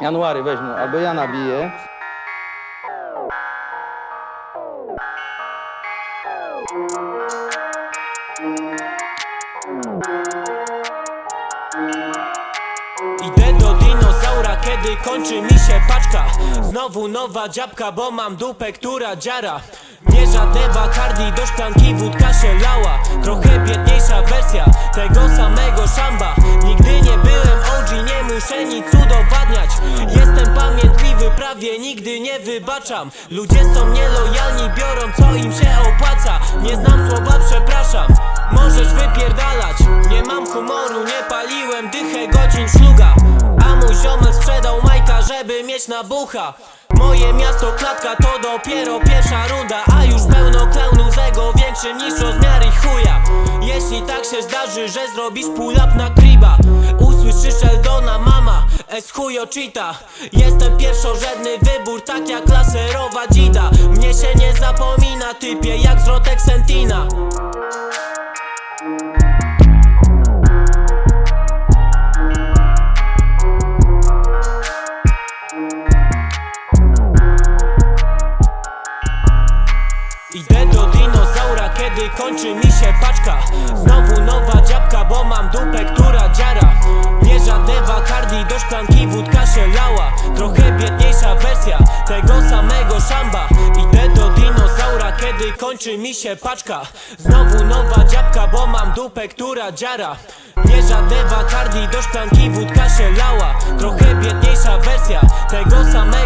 January weź mu, albo ja nabiję. Idę do dinozaura, kiedy kończy mi się paczka. Znowu nowa dziabka, bo mam dupę, która dziara. Nie żadne bacardi, do szklanki wódka się lała. Trochę biedniejsza wersja tego samego szamba pamiętliwy, prawie nigdy nie wybaczam. Ludzie są nielojalni, biorą co im się opłaca. Nie znam słowa przepraszam. Możesz wypierdalać. Nie mam humoru, nie paliłem dychę godzin szluga. A mój ziomek sprzedał majka, żeby mieć na bucha. Moje miasto klatka to dopiero pierwsza runda. A już pełno klaunów z ego większy niż rozmiar ich chuja. Jeśli tak się zdarzy, że zrobisz pull up na kriba Usłyszysz Eldona mama, es chujo Jestem pierwszorzędny wybór, tak jak laserowa dzida. Mnie się nie zapomina typie, jak zwrotek Sentina. Idę do dinozaura, kiedy kończy mi się paczka. Znowu nowa dziabka, bo mam dupę, kończy mi się paczka. Znowu nowa dziabka, bo mam dupę, która dziara. Nie żadne bakardi, do szklanki wódka się lała. Trochę biedniejsza wersja tego samego.